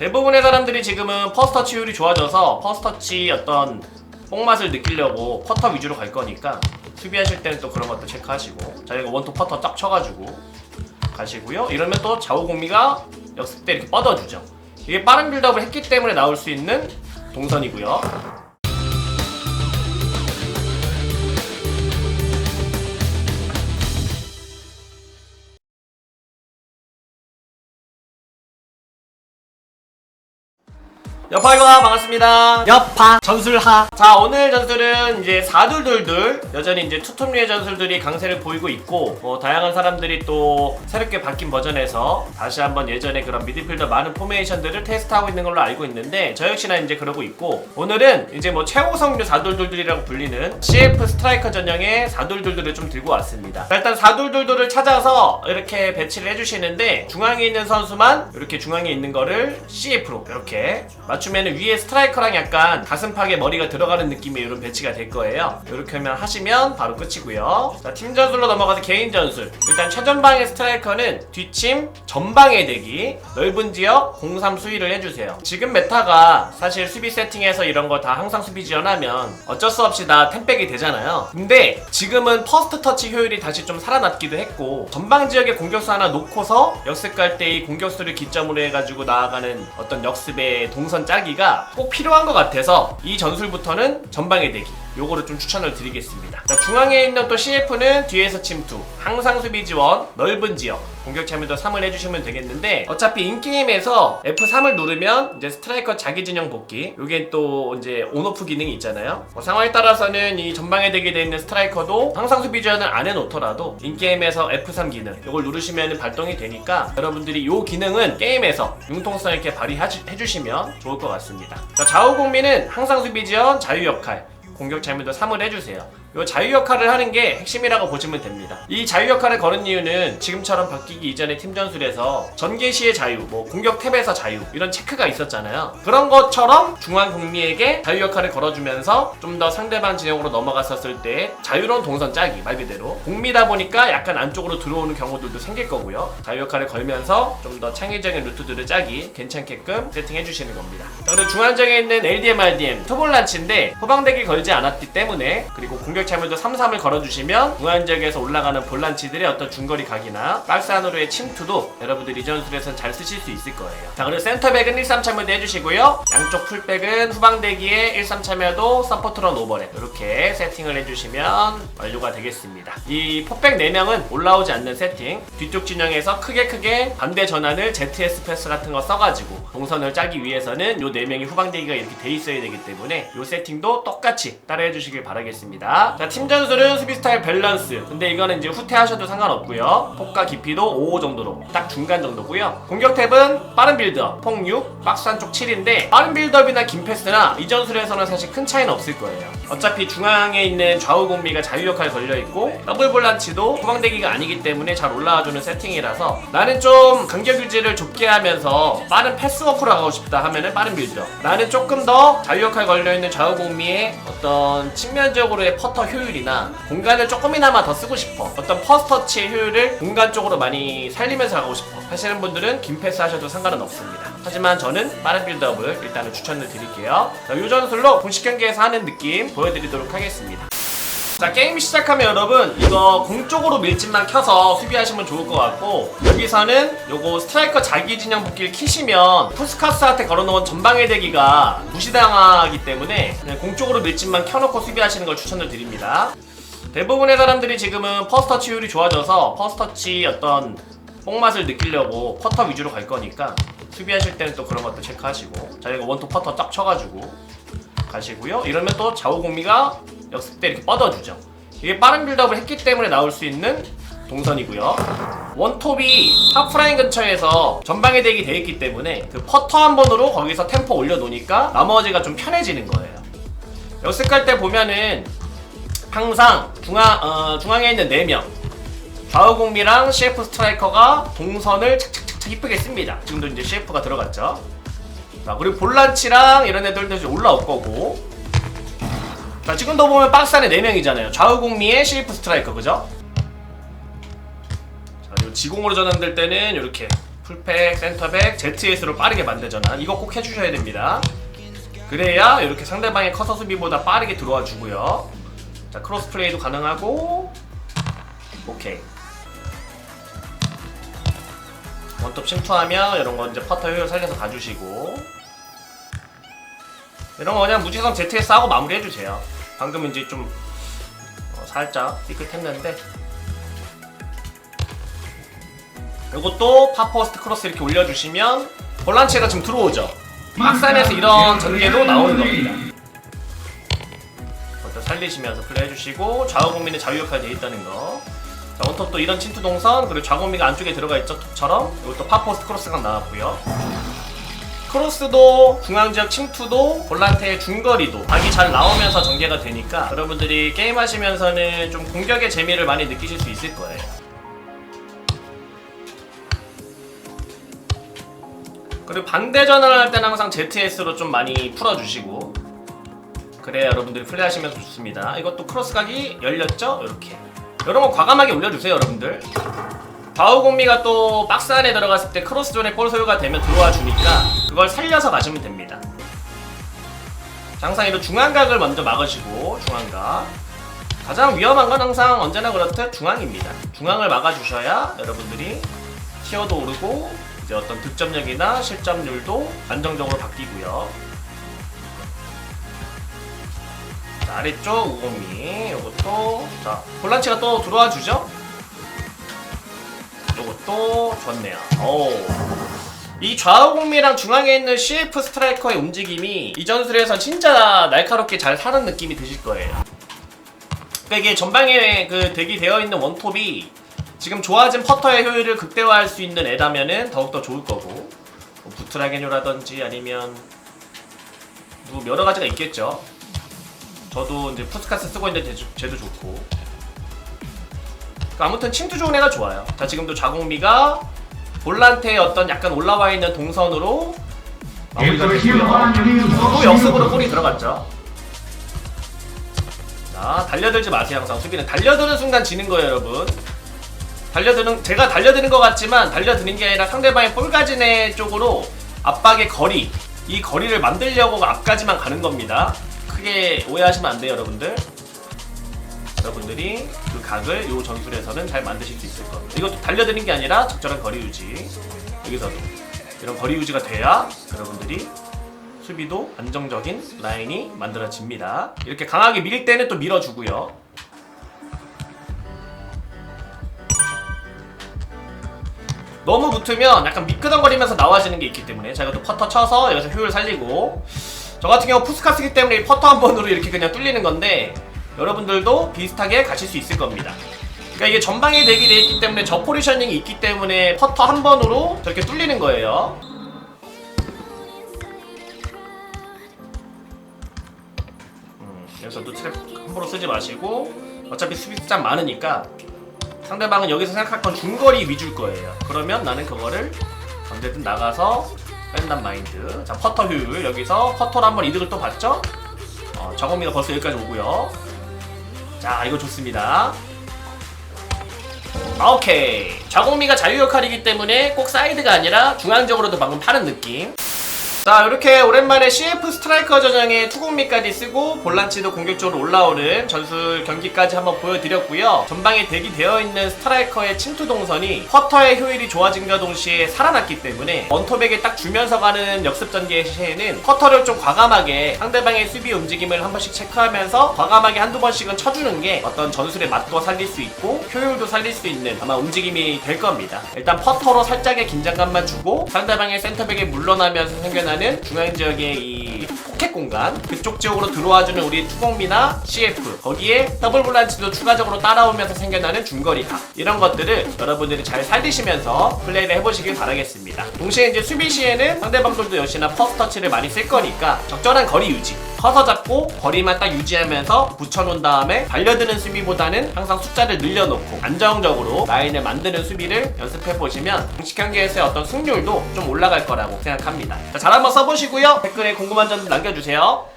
대부분의 사람들이 지금은 퍼스터치 효율이 좋아져서 퍼스터치 어떤 뽕맛을 느끼려고 퍼터 위주로 갈 거니까 수비하실 때는 또 그런 것도 체크하시고 자 이거 원톱 퍼터 딱 쳐가지고 가시고요. 이러면 또 좌우 공미가 역습 때 이렇게 뻗어주죠. 이게 빠른 빌드업을 했기 때문에 나올 수 있는 동선이고요 여파이가 반갑습니다. 여파. 전술하. 자 오늘 전술은 이제 4둘둘둘 여전히 이제 투톱류의 전술들이 강세를 보이고 있고 뭐 다양한 사람들이 또 새롭게 바뀐 버전에서 다시 한번 예전에 그런 미드필더 많은 포메이션들을 테스트하고 있는 걸로 알고 있는데 저 역시나 이제 그러고 있고 오늘은 이제 뭐 최고성류 4둘둘둘이라고 불리는 CF 스트라이커 전형의 4둘둘둘을 좀 들고 왔습니다. 자, 일단 4둘둘둘을 찾아서 이렇게 배치를 해주시는데 중앙에 있는 선수만 이렇게 중앙에 있는 거를 CF로 이렇게 맞 추면 위에 스트라이커랑 약간 가슴팍에 머리가 들어가는 느낌의 이런 배치가 될 거예요. 이렇게 하면 하시면 바로 끝이고요. 자, 팀 전술로 넘어가서 개인 전술. 일단 최전방의 스트라이커는 뒷침, 전방의 대기, 넓은 지역, 공삼 수위를 해주세요. 지금 메타가 사실 수비 세팅에서 이런 거 다 항상 수비 지원하면 어쩔 수 없이 다 템백이 되잖아요. 근데 지금은 퍼스트 터치 효율이 다시 좀 살아났기도 했고 전방 지역에 공격수 하나 놓고서 역습 갈 때 이 공격수를 기점으로 해가지고 나아가는 어떤 역습의 동선 짜기가 꼭 필요한 것 같아서 이 전술부터는 전방의 대기 요거를 좀 추천을 드리겠습니다. 자, 중앙에 있는 또 CF는 뒤에서 침투, 항상 수비 지원, 넓은 지역, 공격 참여도 3을 해주시면 되겠는데 어차피 인게임에서 F3을 누르면 이제 스트라이커 자기 진영 복귀 요게 또 이제 온오프 기능이 있잖아요. 뭐 상황에 따라서는 이 전방에 대게 돼 있는 스트라이커도 항상 수비 지원을 안 해놓더라도 인게임에서 F3 기능 요걸 누르시면 발동이 되니까 여러분들이 요 기능은 게임에서 융통성 있게 발휘해주시면 좋을 것 같습니다. 자, 좌우 공미는 항상 수비 지원 자유 역할 공격 참여도 3을 해주세요. 이 자유 역할을 하는 게 핵심이라고 보시면 됩니다. 이 자유 역할을 거는 이유는 지금처럼 바뀌기 이전의 팀 전술에서 전개 시의 자유, 뭐 공격 탭에서 자유 이런 체크가 있었잖아요. 그런 것처럼 중앙 국미에게 자유 역할을 걸어주면서 좀 더 상대방 진영으로 넘어갔었을 때 자유로운 동선 짜기 말 그대로 공미다 보니까 약간 안쪽으로 들어오는 경우들도 생길 거고요. 자유 역할을 걸면서 좀 더 창의적인 루트들을 짜기 괜찮게끔 세팅해 주시는 겁니다. 자, 그리고 중앙정에 있는 LDM, RDM 투볼란치인데 후방대기 걸지 않았기 때문에 그리고 공격 참여도 3-3을 걸어주시면 중앙 지역에서 올라가는 볼란치들의 어떤 중거리 각이나 박스 안으로의 침투도 여러분들 이 전술에서는 잘 쓰실 수 있을 거예요. 자 그리고 센터백은 1-3 참여도 해주시고요. 양쪽 풀백은 후방대기에 1-3 참여도 서포트런 오버랩 이렇게 세팅을 해주시면 완료가 되겠습니다. 이 포백 4명은 올라오지 않는 세팅 뒤쪽 진영에서 크게 크게 반대 전환을 ZS 패스 같은 거 써가지고 동선을 짜기 위해서는 요 4명이 후방대기가 이렇게 돼 있어야 되기 때문에 요 세팅도 똑같이 따라해 주시길 바라겠습니다. 자, 팀 전술은 수비 스타일 밸런스. 근데 이거는 이제 후퇴하셔도 상관없고요. 폭과 깊이도 5 정도로 딱 중간 정도고요. 공격 탭은 빠른 빌드업, 폭 6, 박스 한쪽 7인데 빠른 빌드업이나 긴 패스나 이 전술에서는 사실 큰 차이는 없을 거예요. 어차피 중앙에 있는 좌우 공비가 자유 역할 걸려 있고 더블 볼란치도 후방대기가 아니기 때문에 잘 올라와주는 세팅이라서 나는 좀 간격 유지를 좁게 하면서 빠른 패스워크로 가고 싶다 하면은 빠른 빌드업. 나는 조금 더 자유 역할 걸려 있는 좌우 공미의 어떤 측면적으로의 퍼터 효율이나 공간을 조금이나마 더 쓰고 싶어. 어떤 퍼스터치의 효율을 공간 쪽으로 많이 살리면서 가고 싶어. 하시는 분들은 긴 패스 하셔도 상관은 없습니다. 하지만 저는 빠른 빌드업을 일단은 추천을 드릴게요. 자, 요 전술로 공식 경기에서 하는 느낌 보여드리도록 하겠습니다. 자 게임 시작하면 여러분 이거 공 쪽으로 밀집만 켜서 수비하시면 좋을 것 같고 여기서는 요거 스트라이커 자기 진영 복귀를 키시면 푸스카스한테 걸어놓은 전방의 대기가 무시당하기 때문에 그냥 공 쪽으로 밀집만 켜놓고 수비하시는 걸 추천을 드립니다 대부분의 사람들이 지금은 퍼스터치 효율이 좋아져서 퍼스터치 어떤 뽕맛을 느끼려고 퍼터 위주로 갈 거니까 수비하실 때는 또 그런 것도 체크하시고 자 이거 원톱 퍼터 딱 쳐가지고 가시고요. 이러면 또 좌우 공미가 역습 때 이렇게 뻗어주죠. 이게 빠른 빌드업을 했기 때문에 나올 수 있는 동선이고요. 원톱이 하프라인 근처에서 전방에 대기 돼 있기 때문에 그 퍼터 한 번으로 거기서 템포 올려놓으니까 나머지가 좀 편해지는 거예요. 역습 갈때 보면은 항상 중앙, 어, 중앙에 있는 4명 좌우 공미랑 CF 스트라이커가 동선을 착착착착 이쁘게 씁니다. 지금도 이제 CF가 들어갔죠. 자 그리고 볼란치랑 이런 애들도 이제 올라올 거고 자 지금도 보면 박스 안에 4명이잖아요 좌우 공미에 실프 스트라이커 그죠? 자 그리고 지공으로 전환될 때는 이렇게 풀백, 센터백, ZS로 빠르게 만대 전환 이거 꼭 해주셔야 됩니다. 그래야 이렇게 상대방의 커서 수비보다 빠르게 들어와 주고요. 자 크로스 플레이도 가능하고 오케이. 원톱 침투하면 이런 거 이제 퍼터 효율 살려서 가주시고 이런 거 그냥 무지성 ZS 하고 마무리해 주세요. 방금 이제 좀 어, 살짝 삐끗했는데 이것도 파퍼스트 크로스 이렇게 올려주시면 볼란치가 지금 들어오죠. 막산에서 이런 전개도 나오는 겁니다. 먼저 살리시면서 플레이 해주시고 좌우 공민의 자유역할이 돼 있다는 거. 자 원톱도 이런 침투 동선 그리고 좌우 공민가 안쪽에 들어가 있죠 톱처럼 이것도 파퍼스트 크로스가 나왔고요. 크로스도 중앙지역 침투도 볼란테의 중거리도 각이 잘 나오면서 전개가 되니까 여러분들이 게임하시면서는 좀 공격의 재미를 많이 느끼실 수 있을 거예요. 그리고 반대 전환을 할 때는 항상 ZS로 좀 많이 풀어주시고 그래야 여러분들이 플레이하시면서 좋습니다. 이것도 크로스 각이 열렸죠? 이렇게 거 과감하게 올려주세요 여러분들. 좌우 공미가 또 박스 안에 들어갔을 때 크로스 존에 볼 소유가 되면 들어와 주니까 그걸 살려서 가시면 됩니다. 항상 이런 중앙각을 먼저 막으시고 중앙각 가장 위험한 건 항상 언제나 그렇듯 중앙입니다. 중앙을 막아주셔야 여러분들이 티어도 오르고 이제 어떤 득점력이나 실점률도 안정적으로 바뀌고요. 자, 아래쪽 우공미 이것도 자 볼란치가 또 들어와 주죠. 이것도 좋네요. 오. 이 좌우 공미랑 중앙에 있는 CF 스트라이커의 움직임이 이 전술에서 진짜 날카롭게 잘 사는 느낌이 드실 거예요. 그러니까 이게 전방에 그 대기되어 있는 원톱이 지금 좋아진 퍼터의 효율을 극대화할 수 있는 애다면은 더욱더 좋을 거고 뭐 부트라겐요라든지 아니면 뭐 여러 가지가 있겠죠. 저도 이제 푸스카스 쓰고 있는데 쟤도- 좋고 그러니까 아무튼 침투 좋은 애가 좋아요. 자 지금도 자공미가 볼란테의 어떤 약간 올라와 있는 동선으로 마무리가 됐고요. 또 역습으로 골이 들어갔죠. 자 달려들지 마세요 항상 수비는 달려드는 순간 지는 거예요 여러분. 달려드는 제가 달려드는 것 같지만 달려드는 게 아니라 상대방의 볼가진의 쪽으로 압박의 거리 이 거리를 만들려고 앞까지만 가는 겁니다. 크게 오해하시면 안 돼요 여러분들. 여러분들이 그 각을 이 전술에서는 잘 만드실 수 있을 겁니다. 이것도 달려드는 게 아니라 적절한 거리 유지. 여기서도 이런 거리 유지가 돼야 여러분들이 수비도 안정적인 라인이 만들어집니다. 이렇게 강하게 밀 때는 또 밀어주고요. 너무 붙으면 약간 미끄덩거리면서 나와지는 게 있기 때문에 제가 또 퍼터 쳐서 여기서 효율 살리고 저 같은 경우 푸스카스기 때문에 이 퍼터 한 번으로 이렇게 그냥 뚫리는 건데 여러분들도 비슷하게 가실 수 있을 겁니다. 그러니까 이게 전방에 대기 돼 있기 때문에 저 포지셔닝이 있기 때문에 퍼터 한 번으로 저렇게 뚫리는 거예요. 음, 여기서도 트랩 함부로 쓰지 마시고 어차피 수비 숫자 많으니까 상대방은 여기서 생각할 건 중거리 위주일 거예요. 그러면 나는 그거를 언제든 나가서 뺀단 마인드. 자 퍼터 효율 여기서 퍼터로 한번 이득을 또 봤죠? 어, 저겁니다 벌써 여기까지 오고요. 자 이거 좋습니다. 아, 오케이. 좌공미가 자유 역할이기 때문에 꼭 사이드가 아니라 중앙적으로도 방금 파는 느낌. 자 이렇게 오랜만에 CF 스트라이커 전형에 투공미까지 쓰고 볼란치도 공격적으로 올라오는 전술 경기까지 한번 보여드렸고요. 전방에 대기되어 있는 스트라이커의 침투 동선이 퍼터의 효율이 좋아진과 동시에 살아났기 때문에 원톱에게 딱 주면서 가는 역습 전개의 시에는 퍼터를 좀 과감하게 상대방의 수비 움직임을 한 번씩 체크하면서 과감하게 한두 번씩은 쳐주는 게 어떤 전술의 맛도 살릴 수 있고 효율도 살릴 수 있는 아마 움직임이 될 겁니다. 일단 퍼터로 살짝의 긴장감만 주고 상대방의 센터백에 물러나면서 생겨나는 중앙 지역의 이 포켓 공간 그쪽 지역으로 들어와주는 우리 투공미나 CF 거기에 더블 볼란치도 추가적으로 따라오면서 생겨나는 중거리 각 이런 것들을 여러분들이 잘 살리시면서 플레이를 해보시길 바라겠습니다. 동시에 이제 수비 시에는 상대방들도 역시나 퍼스트 터치를 많이 쓸 거니까 적절한 거리 유지 커서 잡고 거리만 딱 유지하면서 붙여놓은 다음에 달려드는 수비보다는 항상 숫자를 늘려놓고 안정적으로 라인을 만드는 수비를 연습해 보시면 공식 경기에서의 어떤 승률도 좀 올라갈 거라고 생각합니다. 자, 잘 한번 써보시고요. 댓글에 궁금한 점도 남겨주세요.